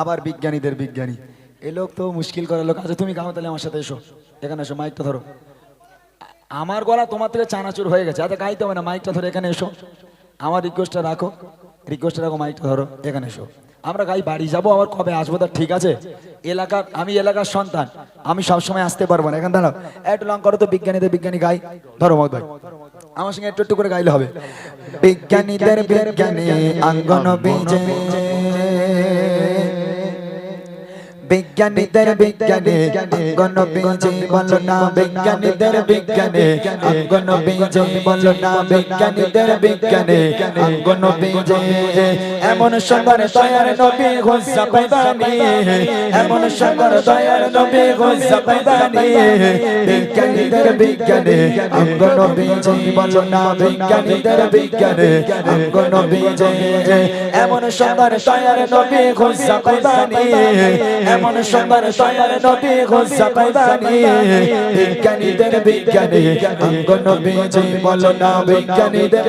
আবার বিজ্ঞানীদের বিজ্ঞানী। এ লোক তো মুশকিল করার লোক। আচ্ছা তুমি গাও তাহলে আমার সাথে এসো। এখানে এসো মাইকটা ধরো। আমার গলা তোমার থেকে চানাচুর হয়ে গেছে। আচ্ছা গাইতে হবে না মাইকটা ধরে, এখানে এসো। আমার রিকোয়েস্টটা রাখো। রিকোয়েস্টটা রাখো মাইকটা ধরো, এখানে এসো। আমরা গাই, বাড়ি যাব আবার কবে আসব? তার ঠিক আছে? এলাকার, আমি এলাকার সন্তান। আমি সবসময় আসতে পারব না। এখানে দাঁড়াও। একটু লং করো তো, বিজ্ঞানীদের বিজ্ঞানী গাই। ধরো মত ভাই। আমার সঙ্গে একটু একটু করে গাইলে হবে। বিজ্ঞানীদের বিজ্ঞানী, আঙ্গন বীজে। বিজ্ঞানীদের বিজ্ঞানী, অঙ্গন বীজে বলো না বিজ্ঞানীদের বিজ্ঞানী, অঙ্গন বীজে বলো না বিজ্ঞানীদের বিজ্ঞানী, অঙ্গন বীজে এমন সুন্দর দয়ার নবী ঘোষা পাইবানি, এমন সুন্দর দয়ার নবী ঘোষা পাইবানি বিজ্ঞানীদের বিজ্ঞানী, অঙ্গন বীজে বলো না বিজ্ঞানীদের বিজ্ঞানী, অঙ্গন বীজে এমন সুন্দর দয়ার নবী ঘোষা পাইবানি এমন সুন্দর দয়ার নবী ঘোষা পাইবানি। বিজ্ঞানীদের বিজ্ঞানী অঙ্গন বীজে বলো না বিজ্ঞানীদের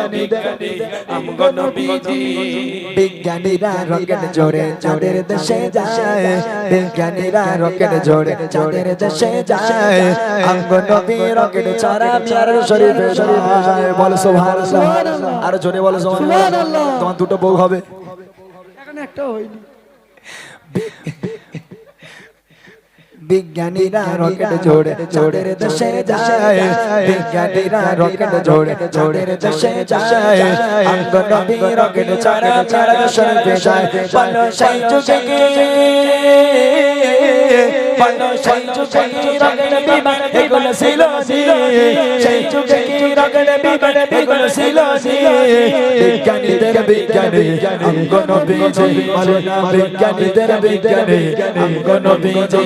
আমগন বিজি বিজ্ঞানীরা রকেট জোরে চাঁদের দেশে যায়। বিজ্ঞানীরা রকেট জোরে চাঁদের দেশে যায়। অঙ্গ নবী রকেট ছাড়া মিয়ার শরীফে যায়। বলো সুবহানাল্লাহ। আর জোরে বলো সুবহানাল্লাহ। তোমার দুটো বউ হবে। এখন একটা হয়নি। বিজ্ঞানীরা রকেট জোড়ে জোড়ের দেশে যায়। বিজ্ঞানীরা রকেট জোড়ে জোড়ের দেশে যায়। অঙ্গ নবী রকেট ছাড়া ছাড়া সর্বে যায়। বলো সেই যুগে। বলো, সেই যুগে রকেট বিমান এগুলো ছিল ছিল সেই যুগে কি রকেট বিমান এগুলো ছিল ছিল বিজ্ঞানীদের বিজ্ঞানী অঙ্গ নবী যে বলো না বিজ্ঞানীদের বিজ্ঞানী অঙ্গ নবী যে।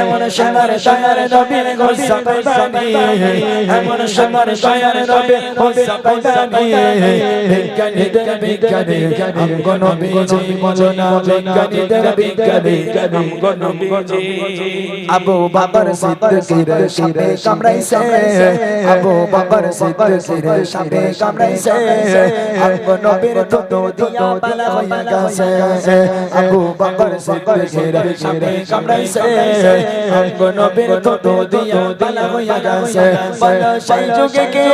এমন সুন্দর দয়ার নবী গোসা পাইবানি এমন সুন্দর দয়ার নবী গোসা পাইবানি বিজ্ঞানীদের বিজ্ঞানী অঙ্গ নবী যে বিজ্ঞানীদের বিজ্ঞানী অঙ্গ নবী আবু বাবার সিদ্দিকের সাথে কামড়াইছে। আবু বাবার সিদ্দিকের সাথে কামড়াইছে। অঙ্গ নবীর তো দিয়া পালা হইয়া গেছে। আবু বাবার সিদ্দিকের সাথে কামড়াইছে। অঙ্গ নবীর তো দিয়া পালা হইয়া গেছে। বলো, সেই যুগে কে?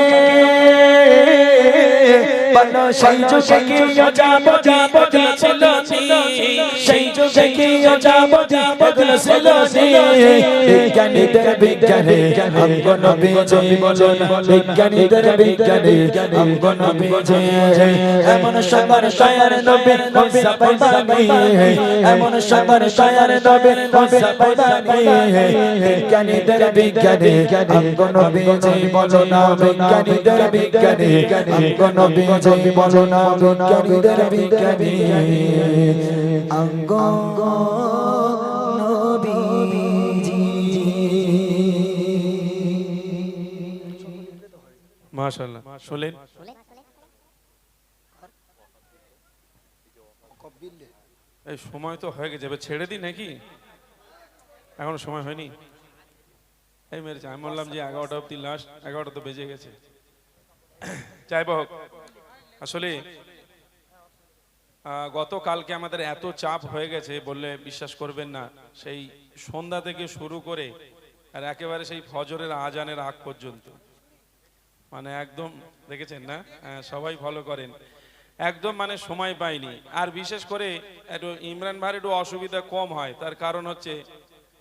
বলো সেই যুগে কি যাব যাব সেই যুগে কি যাব যাব বিজ্ঞানীদের বিজ্ঞানী অঙ্গ নবী বলুন বিজ্ঞানীদের বিজ্ঞানী অঙ্গ নবী এমন সুন্দর দয়ার নবী গোসা পাইবানি। এমন সুন্দর দয়ার নবী গোসা পাইবানি। বিজ্ঞানীদের বিজ্ঞানী অঙ্গ নবী বলুন বিজ্ঞানীদের বিজ্ঞানী নবী বলুন বিজ্ঞানীদের বিজ্ঞানী। অঙ্গ মাশাআল্লাহ। এই সময় তো হয়ে গেছে এবার ছেড়ে দিই নাকি? এখনও সময় হয়নি। এই মেরেছে আমি বললাম যে এগারোটা অব্দি লাস্ট এগারোটা তো বেজে গেছে। যাই হোক আসলে গতকালকে আমাদের এত চাপ হয়ে গেছে বললে বিশ্বাস করবেন না সেই সন্ধ্যা থেকে শুরু করে আর একেবারে সেই ফজরের আজানের আগ পর্যন্ত। মানে একদম দেখেছেন না? হ্যাঁ, সবাই ফলো করেন। একদম মানে সময় পাইনি। আর বিশেষ করে একটু ইমরান ভাইয়ের একটু অসুবিধা কম হয় তার কারণ হচ্ছে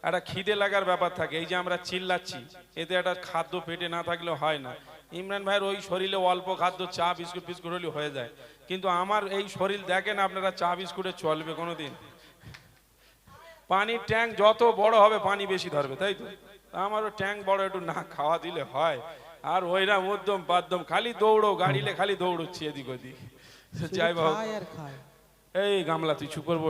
একটা খিদে লাগার ব্যাপার থাকে এই যে আমরা চিল্লাচ্ছি এতে একটা খাদ্য পেটে না থাকলে হয় না। ইমরান ভাইয়ের ওই শরীরে অল্প খাদ্য চা বিস্কুট ফিস্কুট হলে হয়ে যায়। কিন্তু আমার এই শরীর দেখেন আপনারা চা বিস্কুটে চলবে কোনোদিন। পানির ট্যাঙ্ক যত বড় হবে পানি বেশি ধরবে তাই তো? আমারও ট্যাঙ্ক বড় একটু না খাওয়া দিলে হয়। আর ওইরা মধ্যম বাদ্যম খালি দৌড়ো গাড়িলে খালি দৌড়চ্ছি এদিক ওদিক। যাই বাবু এই গামলা তুই চুপ করব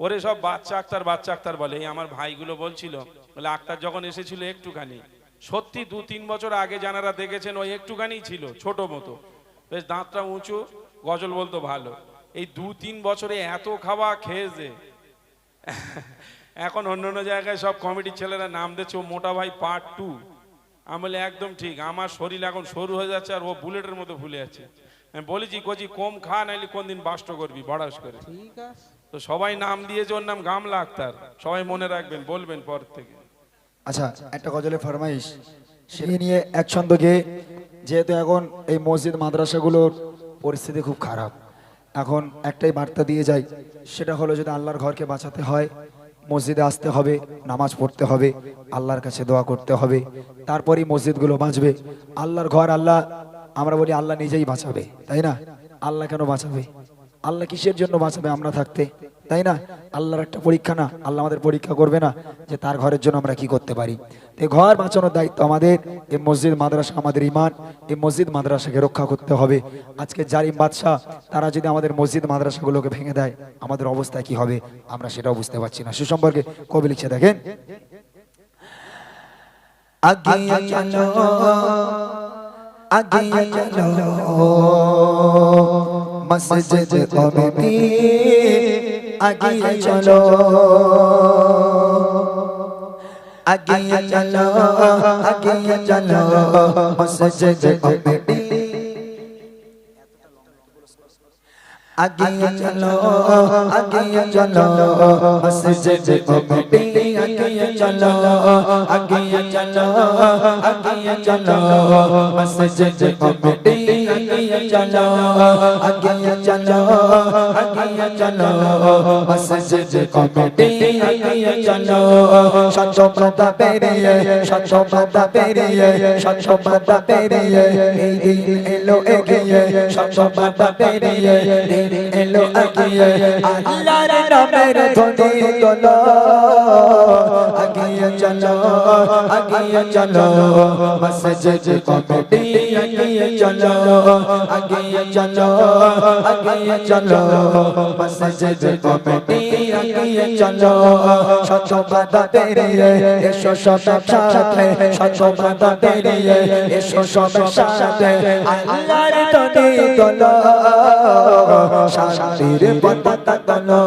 ওরে সব বাচ্চা আক্তার বাচ্চা আক্তার বলে এই আমার ভাইগুলো বলছিল বলে আক্তার যখন এসেছিল একটুখানি সত্যি দু তিন বছর আগে যারা দেখেছেন ওই একটুখানি ছিল ছোট মতো। বেশ দাঁতটা উঁচু গজল বলতো ভালো। এই দু তিন বছরে এত খাওয়া খেয়েছে এখন অন্য অন্য জায়গায় সব কমিটির ছেলেরা নাম দিচ্ছে ও মোটা ভাই পার্ট টু আমি বলি একদম ঠিক আমার শরীর এখন সরু হয়ে যাচ্ছে আর ও বুলেটের মতো ফুলে যাচ্ছে আমি বলেছি কচি কম খা নাইলে কোন দিন বাষ্ট করবি বড়াস করে। তো সবাই নাম দিয়েছে ওর নাম গামলা আক্তার। সবাই মনে রাখবেন বলবেন পর থেকে। আচ্ছা একটা গজলের ফরমাইশ। সেই নিয়ে এক ছন্দ গেয়ে যেহেতু এখন এই মসজিদ, মাদ্রাসাগুলোর পরিস্থিতি খুব খারাপ, এখন একটাই বার্তা দিয়ে যাই, সেটা হলো যদি আল্লাহর ঘরকে বাঁচাতে হয়, মসজিদে আসতে হবে, নামাজ পড়তে হবে, আল্লাহর কাছে দোয়া করতে হবে, তারপরেই মসজিদগুলো বাঁচবে। আল্লাহর ঘর আল্লাহ, আমরা বলি আল্লাহ নিজেই বাঁচাবে, তাই না? আল্লাহ কেন বাঁচাবে? আল্লাহ কিসের জন্য বাঁচাবে আমরা থাকতে? তাই না? আল্লাহর একটা পরীক্ষা না, আল্লাহ আমাদের পরীক্ষা করবে না যে তার ঘরের জন্য আমরা কি করতে পারি। এই ঘর বাঁচানোর দায়িত্ব আমাদের এই মসজিদ, মাদ্রাসা আমাদের ইমান এই মসজিদ, মাদ্রাসাকে রক্ষা করতে হবে। আজকে জারিম বাদশাহ, তারা যদি আমাদের মসজিদ, মাদ্রাসাগুলোকে ভেঙে দেয়, আমাদের অবস্থা কি হবে? আমরা সেটাও বুঝতে পারছি না। সে সম্পর্কে কবি লিখছে, দেখেন। আগিয়ে চলো মসজিদ কমিটি আগিয়ে চলো। আগিয়ে চলো আগিয়ে চলো, মসজিদ কমিটি আগিয়ে চলো আগিয়ে চলো, মসজিদ কমিটি আগিয়ে চলো আগিয়ে চলো আগিয়ে চলো, মসজিদ কমিটি আগিয়ে চলো আগিয়ে চলো আগিয়ে চলো মসজিদ কমিটি আগিয়ে চলো সচ্চমতা পেরিয়ে সচ্চমতা পেরিয়ে সচ্চমতা পেরিয়ে এই দিন এলো এগিয়ে সচ্চমতা পেরিয়ে দিন এলো এগিয়ে আল্লাহর নামের ধ্বনি তোলো আগিয়ে চলো আগিয়ে চলো মসজিদ কমিটি আগিয়ে চলো আগিয়ে চলো আগিয়ে চলো মসজিদ কমিটি আগিয়ে চলো সচ্চমতা পেরিয়ে এসো সব সাথে সচ্চমতা পেরিয়ে এসো সব সাথে আল্লাহর ধ্বনি তোলো শান্তির পতাকা তোলো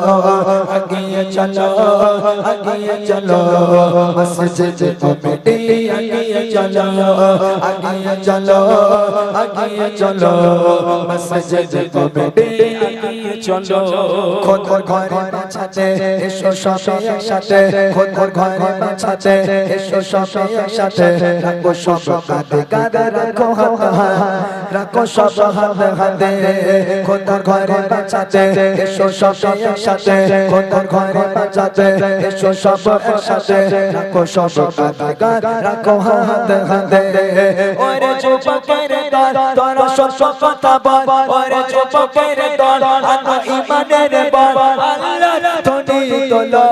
আগিয়ে চলো আগিয়ে চলো মসজিদ কমিটি আগিয়ে চলো আগিয়ে চলো আগিয়ে চলো মসজিদ কমিটি চলো। খোদ ঘরে বাঁচাতে, এসো সবে একসাথে খোদ ঘরে বাঁচাতে, এসো সবে একসাথে রাখো সব কাঁধে কাঁধে রাখো হাত। রাখো সব হাতে হাতে। খোদার ঘরে বাঁচাতে, এসো সবে একসাথে খোদার ঘরে বাঁচাতে, এসো সব একসাথে রাখো সব কাঁধে কাঁধে রাখো হাতে হাতে। ওরে যুবকের দল, তোরা সব কথা বল। ওরে দল আনা তোলো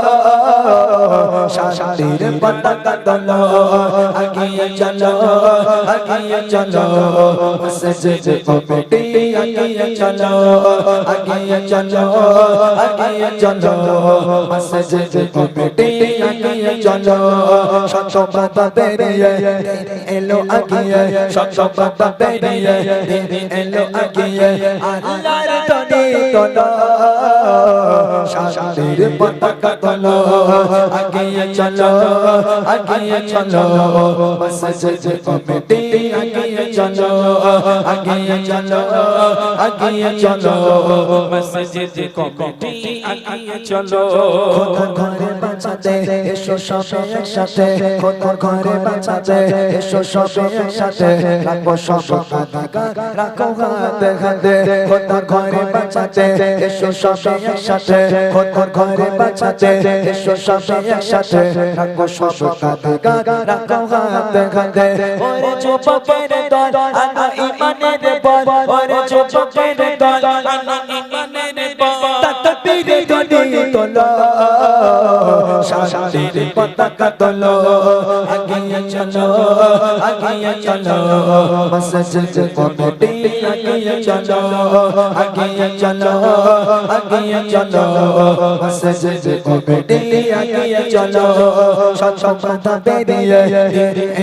শান্তির পতাকা তোলো আগিয়ে চলো। আগিয়ে চলো মসজিদ কমিটি আগিয়ে চলো আগিয়ে চলো আগিয়ে চলো মসজিদ কমিটি আগিয়ে চলো এলো আগিয়ে সত্যবাদা পেরিয়ে এলো আগিয়ে চলো আগিয়ে চলো মসজিদ কমিটি আগিয়ে চলো আগিয়ে চলো আগিয়ে চলো। মসজিদ কমিটি আগিয়ে চলো। খোদার ঘরে বাঁচাতে, এসো সবে একসাথে। খোদার ঘরে বাঁচাতে, এসো সবে একসাথে। রাখো সব কাঁধা রাখো হাতে হাতে। খোদার ঘরে বাঁচাতে, এসো সবে একসাথে। খোদার ঘরে বাঁচাতে, এসো সবে একসাথে। রাখো সব কাঁধা রাখো হাতে হাতে। ওরে যুবকের দল আনা ইমানের বল ওরে যুবকের দল আনা ইমানের বল। তাকবীর ধ্বনি তোলো, শান্তির পতাকা তোলো। আগিয়ে চলো আগিয়ে চলো। মসজিদ কমিটি আগিয়ে চলো। আগিয়ে চলো আগিয়ে চলো। মসজিদ কমিটি আগিয়ে চলো। সচ্চমতা পেরিয়ে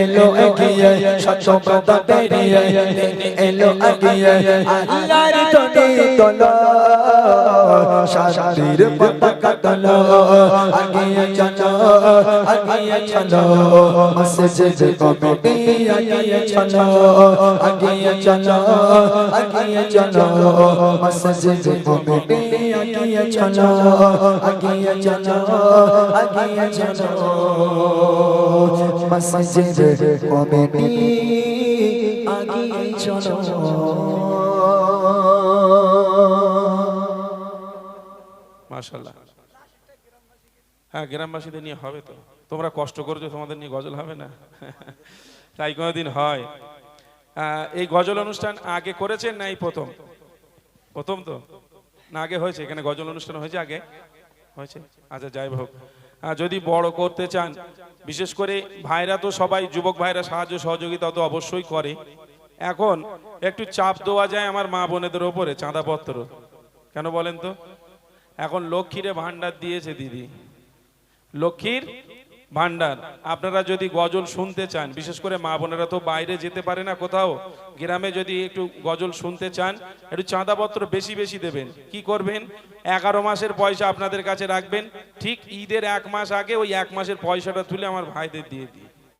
এলো এগিয়ে সচ্চমতা পেরিয়ে এলো এগিয়ে আল্লাহর ধ্বনি তোলো। শান্তির পতাকা তোলো, আগিয়ে চলো আগিয়ে চলো। মসজিদ কমিটি আগিয়ে চলো আগিয়ে চলো আগিয়ে চলো। মসজিদ কমিটি আগিয়ে চলো আগিয়ে চলো আগিয়ে চলো। মসজিদ কমিটি আগিয়ে চলো। মাশাল্লাহ হ্যাঁ গ্রামবাসীদের নিয়ে হবে তো। তোমরা কষ্ট করছ, তোমাদের নিয়ে গজল হবে না? তাই কোনোদিন হয়। এই গজল অনুষ্ঠান আগে করেছেন না এই প্রথম? প্রথম তো? না, আগে হয়েছে? এখানে গজল অনুষ্ঠান হয়েছে আগে? হয়েছে? আচ্ছা যাই হোক। যদি বড় করতে চান, বিশেষ করে ভাইরা তো সবাই, যুবক ভাইরা সাহায্য, সহযোগিতা তো অবশ্যই করে। এখন একটু চাপ দেওয়া যায় আমার মা বোনেদের ওপরে চাঁদাপত্র কেন বলেন তো? এখন লক্ষ্মীরে ভান্ডার দিয়েছে দিদি। লক্ষ্মীর ভান্ডার আপনারা যদি গজল শুনতে চান, বিশেষ করে মা বোনেরা তো বাইরে যেতে পারে না কোথাও, গ্রামে যদি একটু গজল শুনতে চান, একটু চাঁদাপত্র বেশি বেশি দেবেন। কি করবেন? এগারো মাসের পয়সা আপনাদের কাছে রাখবেন। ঠিক ঈদের এক মাস আগে ওই এক মাসের পয়সাটা তুলে আমার ভাইদের দিয়ে দিই